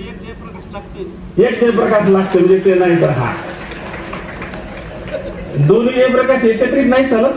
एक जयप्रकाश लागते एक जयप्रकाश लागतो म्हणजे ते नाही तर हा. दोन्ही जयप्रकाश एकत्रित नाही चालत?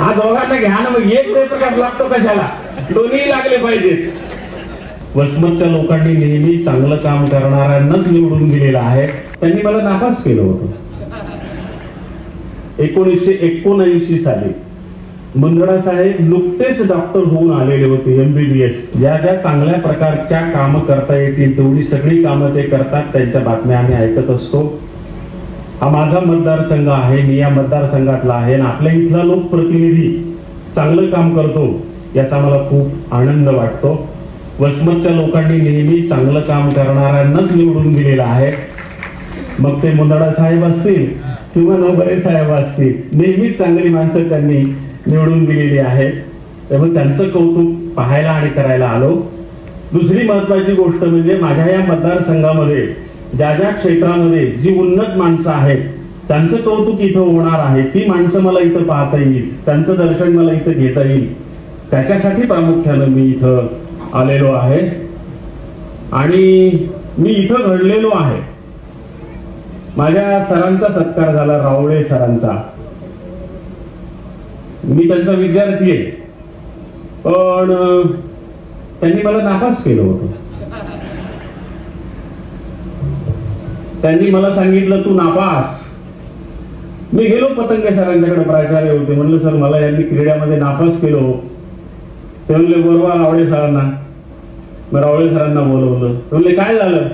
हा दोघांना घ्या ना मग एक जयप्रकाश लागतो कशाला? दोन्ही लागले पाहिजेत वसमतच्या लोकांनी नेहमी चांगलं काम करणाऱ्यांनाच निवडून दिलेलं आहे. त्यांनी मला नापास केलं होतं. एकोणीसशे एकोणऐंशी साली. मुंदडा साहेब नुकतेच डॉक्टर होऊन आलेले होते एमबीबीएस ज्या ज्या चांगल्या प्रकारच्या कामं करता येतील तेवढी सगळी कामं ते करतात त्यांच्या बातम्या आम्ही ऐकत असतो. हा माझा मतदारसंघ आहे मी या मतदारसंघातला आहे आणि आपल्या इथला लोकप्रतिनिधी चांगलं काम करतो याचा मला खूप आनंद वाटतो. वसमतच्या लोकांनी नेहमी चांगलं काम करणाऱ्यांनाच निवडून दिलेलं आहे. मग ते मुंदडा साहेब असतील किंवा नवबरे साहेब असतील नेहमीच चांगली माणसं त्यांनी निवडून दिलेली आहेत त्यामुळे त्यांचं कौतुक पाहायला आणि करायला आलो. दुसरी महत्वाची गोष्ट म्हणजे माझ्या या मतदारसंघामध्ये ज्या ज्या क्षेत्रामध्ये जी उन्नत माणसं आहेत त्यांचं कौतुक इथं होणार आहे. ती माणसं मला इथं पाहता येईल. त्यांचं दर्शन मला इथं घेता येईल. त्याच्यासाठी प्रामुख्यानं मी इथं आलेलो आहे. आणि मी इथं घडलेलो आहे. माझ्या सरांचा सत्कार झाला रावळे सरांचा. मी त्यांचा विद्यार्थी आहे. पण त्यांनी मला नापास केलं होतं. त्यांनी मला सांगितलं तू नापास. मी गेलो पतंगे सरांच्याकडे प्राचार्य होते. म्हणलं सर मला यांनी क्रीडामध्ये नापास केलो हो. ते म्हणले बरोबर रावळे सरांना. मग रावळे सरांना बोलवलं. ते म्हणले काय झालं?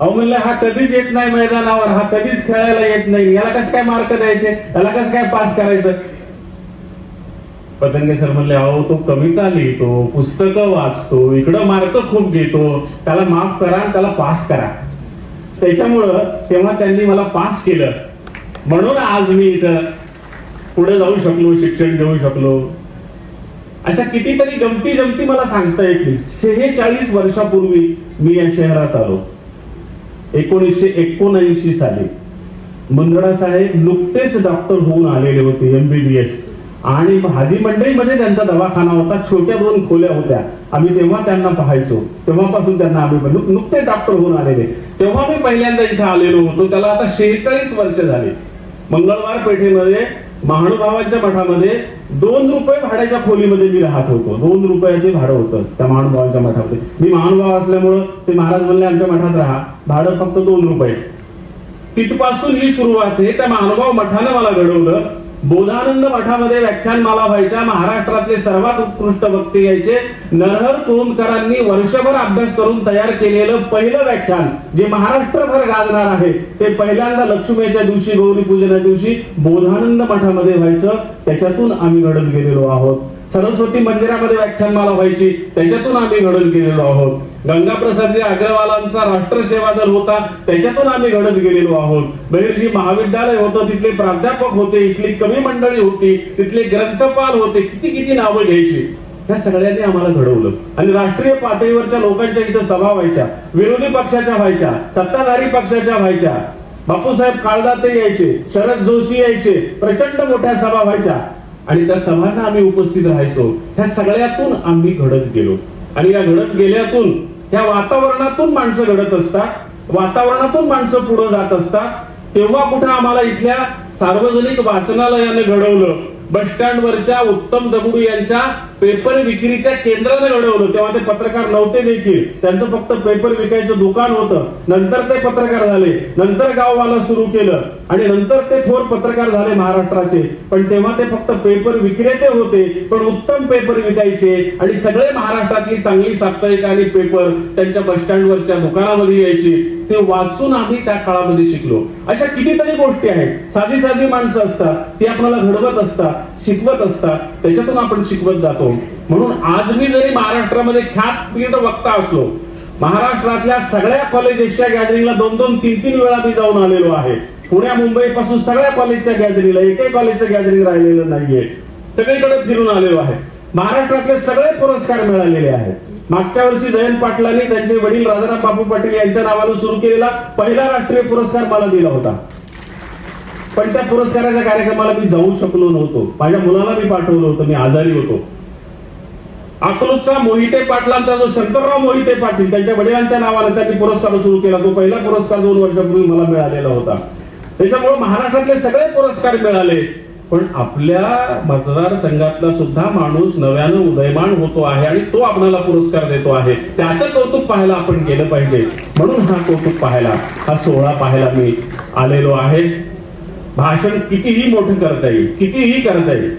अहो म्हणले हा कधीच येत नाही मैदानावर. हा कधीच खेळायला येत नाही. याला कसं काय मार्क द्यायचे? त्याला कसं काय पास करायचं? पतंगे सर म्हणले अहो तो कविता लिहितो पुस्तकं वाचतो इकडं मार्क खूप घेतो त्याला माफ करा त्याला पास करा. त्याच्यामुळं तेव्हा त्यांनी मला पास केलं. म्हणून आज मी इथं पुढे जाऊ शकलो शिक्षण घेऊ शकलो. अशा कितीतरी गमती जमती मला सांगता येतील सेहेचाळीस वर्षापूर्वी मी या शहरात आलो. एकोणीसशे एकोणऐंशी साली मुंदडा साहेब नुकतेच डॉक्टर होऊन आलेले होते एमबीबीएस आणि भाजी मंडईमध्ये त्यांचा दवाखाना होता छोट्या दोन खोल्या होत्या. आम्ही तेव्हा त्यांना पाहायचो. तेव्हापासून त्यांना आम्ही नुक- नुकते डॉक्टर होऊन आलेले. तेव्हा मी पहिल्यांदा इथे आलेलो होतो. त्याला आता शेहेचाळीस वर्ष झाली. मंगळवार पेठेमध्ये महानुभावांच्या मठामध्ये दोन रुपये भाड्याच्या खोलीमध्ये मी राहत होतो. दोन रुपयाचे भाडं होतं त्या महानुभावांच्या मठामध्ये. मी महानुभाव असल्यामुळं ते महाराज म्हणले आमच्या मठात राहा. भाडं फक्त दोन रुपये. तिथपासून ही सुरुवात आहे. त्या महानुभाव मठानं मला घडवलं. बोधानंद मठामध्ये व्याख्यानमाला व्हायच्या महाराष्ट्रातले सर्वात उत्कृष्ट वक्ते यायचे नरहर कुरुंदकरांनी वर्षभर अभ्यास करून तयार केलेलं पहिलं व्याख्यान जे महाराष्ट्रभर गाजणार आहे ते पहिल्यांदा लक्ष्मीच्या दिवशी गौरी पूजनाच्या दिवशी बोधानंद मठामध्ये व्हायचं. त्याच्यातून आम्ही घडत गेलेलो आहोत. सरस्वती मंदिरामध्ये व्याख्यानमाला व्हायची. त्याच्यातून आम्ही घडत गेलेलो आहोत. गंगाप्रसादजी अग्रवालांचा राष्ट्रसेवा दल होता. त्याच्यातून आम्ही घडत गेलेलो आहोत. बहिर्जी महाविद्यालय होतं तिथले प्राध्यापक होते इथली कवी मंडळी होती तिथले ग्रंथपाल होते. किती किती नावं घ्यायची? ह्या सगळ्यांनी आम्हाला घडवलं. आणि राष्ट्रीय पातळीवरच्या लोकांच्या इथं सभा व्हायच्या विरोधी पक्षाच्या व्हायच्या सत्ताधारी पक्षाच्या व्हायच्या. बापूसाहेब काळदाते यायचे शरद जोशी यायचे प्रचंड मोठ्या सभा व्हायच्या. आणि त्या सभांना आम्ही उपस्थित राहायचो. ह्या सगळ्यातून आम्ही घडत गेलो. आणि या घडत गेल्यातून ह्या वातावरणातून माणसं घडत असतात वातावरणातून माणसं पुढे जात असतात. तेव्हा कुठं आम्हाला इथल्या सार्वजनिक वाचनालयाने घडवलं बस स्टँड वरच्या उत्तम दगडू यांच्या पेपर विक्रीच्या केंद्राने घडवलं तेव्हा ते पत्रकार नव्हते देखील. त्यांचं फक्त पेपर विकायचं दुकान होतं. नंतर ते पत्रकार झाले. नंतर गाववाला सुरू केलं. आणि नंतर ते थोर पत्रकार झाले महाराष्ट्राचे. पण तेव्हा ते फक्त पेपर विक्रेते होते पण उत्तम पेपर विकायचे. आणि सगळे महाराष्ट्रातली चांगली साप्ताहिक आणि पेपर त्यांच्या बस स्टँडवरच्या दुकानामध्ये यायची. ते वाचून आम्ही त्या काळामध्ये शिकलो. अशा कितीतरी गोष्टी आहेत. साधी साधी माणसं असतात ती आपल्याला घडवत असतात शिकवत असतात. त्याच्यातून आपण शिकवत जातो. म्हणून आज मी जरी महाराष्ट्रामध्ये ख्यातपीठ वक्ता असलो महाराष्ट्रातल्या सगळ्या कॉलेजेसच्या गॅदरिंगला दोन दोन तीन तीन वेळा मी जाऊन आलेलो आहे. पुण्या मुंबई पासून सगळ्या कॉलेजच्या गॅदरिंगला एकही कॉलेजचं गॅदरिंग राहिलेलं नाहीये. सगळीकडे फिरून आलेलो आहे. महाराष्ट्रातले सगळे पुरस्कार मिळालेले आहेत. मागच्या वर्षी जयंत पाटलांनी त्यांचे वडील राजाराम बापू पाटील यांच्या नावानं सुरू केलेला पहिला राष्ट्रीय पुरस्कार मला दिला होता. पण त्या पुरस्काराच्या कार्यक्रमाला मी जाऊ शकलो नव्हतो. माझ्या मुलाला मी पाठवलं होतं. मी आजारी होतो. अकलूजचा मोहिते पाटलांचा जो शंकरराव मोहिते पाटील त्यांच्या वडिलांच्या नावानं त्यांनी पुरस्कार सुरू केला. तो पहिला पुरस्कार दोन वर्षापूर्वी मला मिळालेला होता. त्याच्यामुळे महाराष्ट्रातले सगळे पुरस्कार मिळाले. पण आपल्या मतदारसंघातला सुद्धा माणूस नव्यानं उदयमान होतो आहे आणि तो आपल्याला पुरस्कार देतो आहे. त्याचं कौतुक पाहायला आपण गेलं पाहिजे. म्हणून हा कौतुक पाहायला हा सोहळा पाहायला मी आलेलो आहे. भाषण कितीही मोठं करता येईल कितीही करता येईल.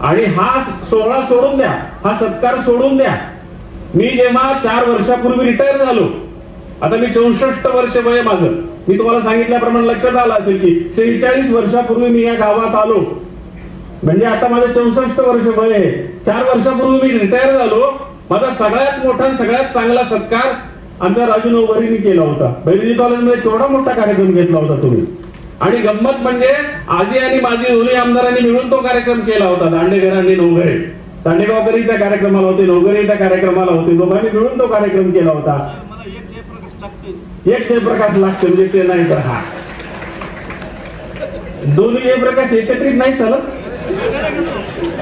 आणि हा सोहळा सोडून द्या हा सत्कार सोडून द्या. मी जेव्हा चार वर्षापूर्वी रिटायर झालो आता मी चौसष्ट वर्ष वय माझं. मी तुम्हाला सांगितल्याप्रमाणे लक्षात आलं असेल की सेहेचाळीस वर्षापूर्वी मी या गावात आलो. म्हणजे आता माझं चौसष्ट वर्ष वय आहे. चार वर्षापूर्वी मी रिटायर झालो. माझा सगळ्यात मोठा सगळ्यात चांगला सत्कार आमच्या राजू नवघरीने केला होता. बैरजी कॉलेजमध्ये केवढा मोठा कार्यक्रम घेतला होता तुम्ही. आणि गंमत म्हणजे आजी आणि माझी दोन्ही आमदारांनी मिळून तो कार्यक्रम केला होता. दांडेकर नवघरे. दांडेगावकरही त्या कार्यक्रमाला होते नवघरे त्या कार्यक्रमाला होते. दोघांनी मिळून तो कार्यक्रम केला होता. मला एक ते प्रकाश लागतो म्हणजे ते नाही तर हा. दोन्ही जयप्रकाश एकत्रित नाही चालत.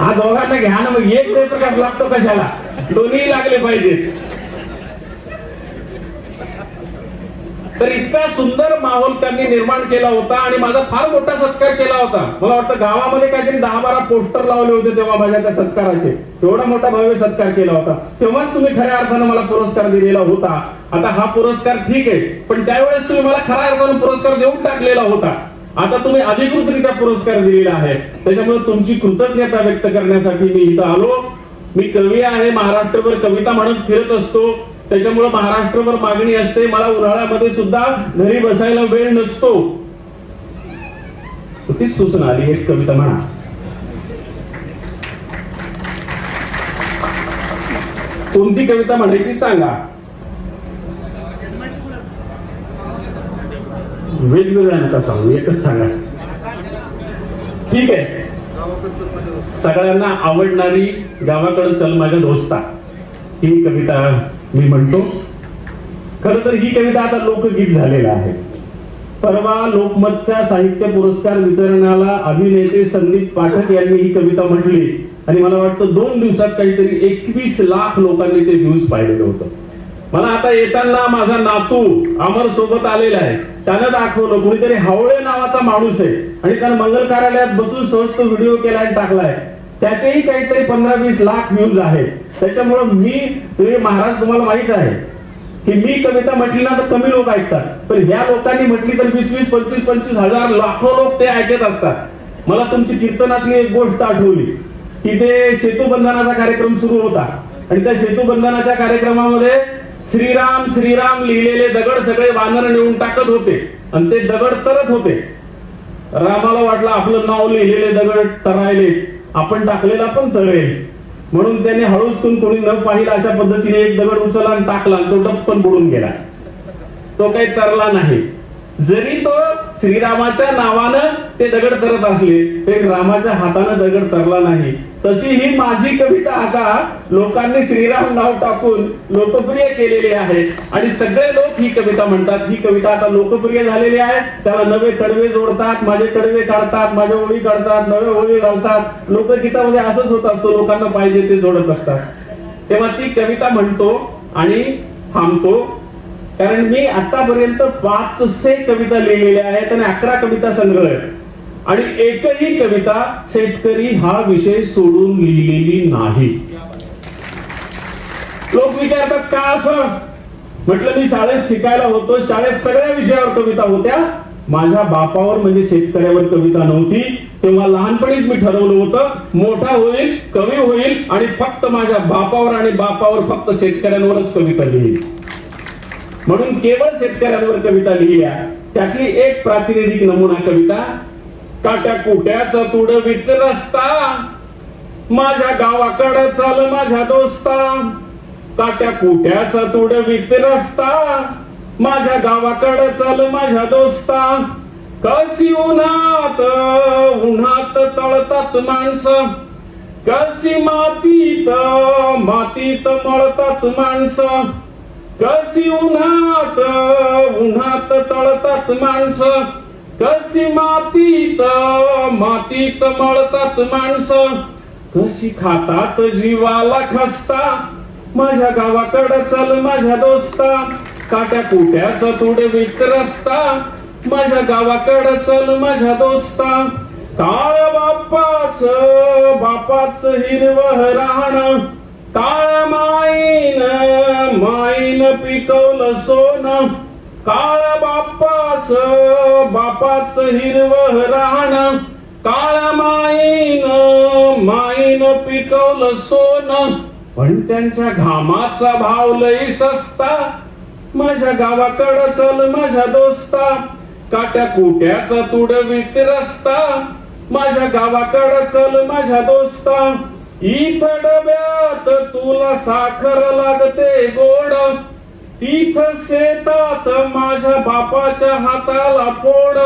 हा दोघांना घ्या ना मग एक प्रकाश लागतो कशाला? दोन्ही लागले पाहिजेत. तर इतका सुंदर माहोल त्यांनी निर्माण केला होता आणि माझा फार मोठा सत्कार केला होता. मला वाटतं गावामध्ये काहीतरी दहा बारा पोस्टर लावले होते तेव्हा माझ्या त्या सत्काराचे. एवढा मोठा भव्य सत्कार केला होता. तेव्हाच तुम्ही खऱ्या अर्थानं मला पुरस्कार दिलेला होता. आता हा पुरस्कार ठीक आहे पण त्यावेळेस तुम्ही मला खऱ्या अर्थानं पुरस्कार देऊन टाकलेला होता. आता तुम्ही अधिकृतरित्या पुरस्कार दिलेला आहे. त्याच्यामुळे तुमची कृतज्ञता व्यक्त करण्यासाठी मी इथं आलो. मी कवी आहे महाराष्ट्रभर कविता म्हणत फिरत असतो. त्याच्यामुळे महाराष्ट्रभर मागणी असते. मला उन्हाळ्यामध्ये सुद्धा घरी बसायला वेळ नसतो. तीच सूचना आली एक कविता म्हणा. कोणती कविता म्हणायची सांगा. वेगवेगळ्या नका सांगू एकच सांगा. ठीक आहे. सगळ्यांना आवडणारी गावाकडे चल माझ्या दोस्ता. ही कविता मी म्हणतो खर तर ही कविता आता लोकगीत झालेलं आहे. परवा लोकमतच्या साहित्य पुरस्कार वितरणाला अभिनेते संदीप पाठक यांनी ही कविता म्हटली. आणि मला वाटतं दोन दिवसात काहीतरी एकवीस लाख लोकांनी ते व्ह्यूज पाहिलेलं होतं. मला आता येताना माझा नातू अमर सोबत आलेला आहे. त्यानं दाखवलं कुणीतरी हावळे नावाचा माणूस आहे. आणि त्यानं मंगल कार्यालयात बसून सहज तो व्हिडिओ केला आणि टाकलाय त्याचेही काहीतरी पंधरा वीस लाख व्ह्यूज आहेत. त्याच्यामुळं मी तुम्ही महाराज तुम्हाला माहीत आहे की मी कविता म्हटली ना तर कमी लोक ऐकतात. पण ह्या लोकांनी म्हटली तर वीस वीस पंचवीस पंचवीस हजार लाखो लोक ते ऐकत असतात. मला तुमची कीर्तनातली एक गोष्ट आठवली की ते सेतू बंधनाचा कार्यक्रम सुरू होता. आणि त्या सेतू बंधनाच्या कार्यक्रमामध्ये श्रीराम श्रीराम लिहिलेले दगड सगळे वानर नेऊन टाकत होते. आणि ते दगड तरत होते. रामाला वाटलं आपलं नाव लिहिलेले दगड तरायले. आपण टाकलेला पण तळे म्हणून त्याने हळूच कोणी न पाहिला अशा पद्धतीने एक दगड उचलला आणि टाकला तो डप पण बुडून गेला. तो काही तरला नाही. जरी तो श्रीरामाच्या नावानं ते दगड करत असले. तरी रामाच्या हातानं दगड तरला नाही. तशी ही माझी कविता आता लोकांनी श्रीराम नाव टाकून लोकप्रिय केलेली आहे. आणि सगळे लोक ही कविता म्हणतात. ही कविता आता लोकप्रिय झालेली आहे. त्याला नवे कडवे जोडतात माझे कडवे काढतात माझ्या ओळी काढतात नवे ओळी घालतात. लोकगीतामध्ये असंच होत असतो लोकांना पाहिजे ते जोडत असतात. तेव्हा ती कविता म्हणतो आणि थांबतो. कारण मी आतापर्यंत पाचशे कविता लिहिलेल्या आहेत आणि अकरा कविता संग्रह आहेत. आणि एकही कविता शेतकरी हा विषय सोडून लिहिलेली नाही. लोक विचारतात का असं? म्हटलं मी शाळेत शिकायला होतो. शाळेत सगळ्या विषयावर कविता होत्या. माझ्या बापावर म्हणजे शेतकऱ्यावर कविता नव्हती. तेव्हा लहानपणीच मी ठरवलं होतं मोठा होईल कवी होईल आणि फक्त माझ्या बापावर आणि बापावर फक्त शेतकऱ्यांवरच कविता लिहिली म्हणून केवळ शेतकऱ्यांवर कविता लिहिल्या. त्यातली एक प्रातिनिधिक नमुना कविता काट्या कुट्याचा तुडवीत रस्ता माझ्या गावाकडे चाल माझ्या दोस्ता. काट्या कुट्याचा तुडवीत रस्ता माझ्या गावाकडे चाल माझ्या दोस्ता. कशी उन्हात उन्हात तळतात माणसं. कशी मातीत मातीत मळतात माणसं. कशी उन्हात उन्हात तळतात माणसं. कशी मातीत मातीत मळतात माणसं. कशी खातात जीवाला खसता. माझ्या गावाकडं चल माझ्या दोस्ता. काट्या कुट्याचा तुडे विक्रस्ता. माझ्या गावाकडं चल माझ्या दोस्ता. काळ बाप्पाच बापाच हिरवं राहणं. काळ माईन माईन पिकवलं सोनं. काळ बाप्पाच बापाच हिरवं राहणं. काळ माईन माईन पिकवलं सोनं. पण त्यांच्या घामाचा भाव लई सस्ता. माझ्या गावाकडं चल माझ्या दोस्ता. काट्या कुट्याचा तुडवीत रस्ता. माझ्या गावाकडं चल माझ्या दोस्ता. इथं डब्यात तुला साखर लागते गोड. तिथ शेतात माझ्या बापाच्या हाताला फोड.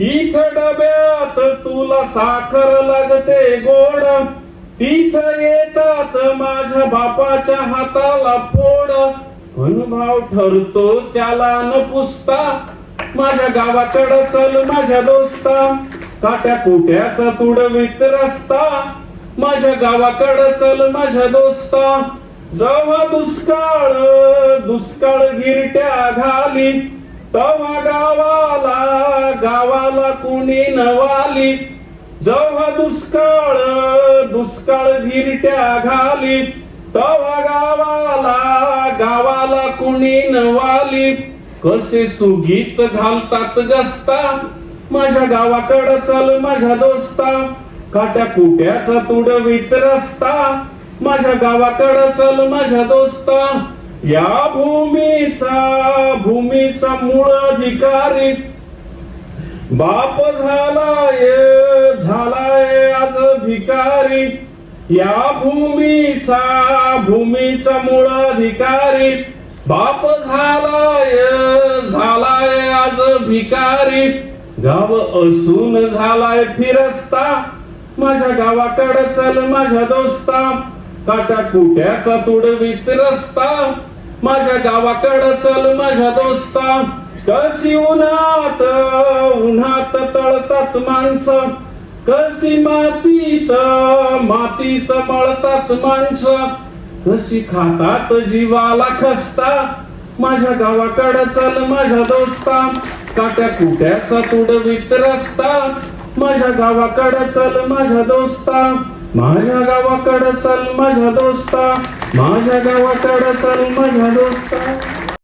इथं डब्यात तुला साखर लागते गोड. तिथ येतात माझ्या बापाच्या हाताला फोड. अनुभाव ठरतो त्याला न पुसता. माझ्या गावाकडं चल माझ्या दोस्ता. काट्या कुट्याचा तुडवीत रस्ता. माझ्या गावाकडं चल माझ्या दोस्ता. जेव्हा दुष्काळ दुष्काळ गिरट्या घाली. तेव्हा गावाला गावाला कुणी नवाली. जेव्हा दुष्काळ दुष्काळ गिरट्या घाली. तेव्हा गावाला गावाला कुणी नवाली. कसे सुगीत घालतात गस्ता. माझ्या गावाकडं चल माझ्या दोस्ता. काट्या कुट्याचा तुडवीत रस्ता माझ्या गावाकडं चल माझ्या दोस्ता. या भूमीचा भूमीचा मूळ अधिकारी. बाप झालाय झालाय आज भिकारी. या भूमीचा भूमीचा मूळ अधिकारी. बाप झालाय झालाय आज भिकारी. गाव असून झालाय फिरस्ता. माझ्या गावाकडं चल माझ्या दोस्ता. काट्या कुट्याचा तुडवीत रस्ता? माझ्या गावाकडं चल माझ्या दोस्ता. कशी उन्हात उन्हात तळतात माणसं. कशी मातीत मातीत मळतात माणसं. कशी खातात जीवाला खसता. माझ्या गावाकडं चल माझ्या दोस्ता. काट्या कुट्याचा तुडवीत रस्ता? माझ्या गावाकडं चल माझ्या दोस्ता. माझ्या गावाकडं चल माझ्या दोस्ता. माझ्या गावाकडं चल माझ्या दोस्ता.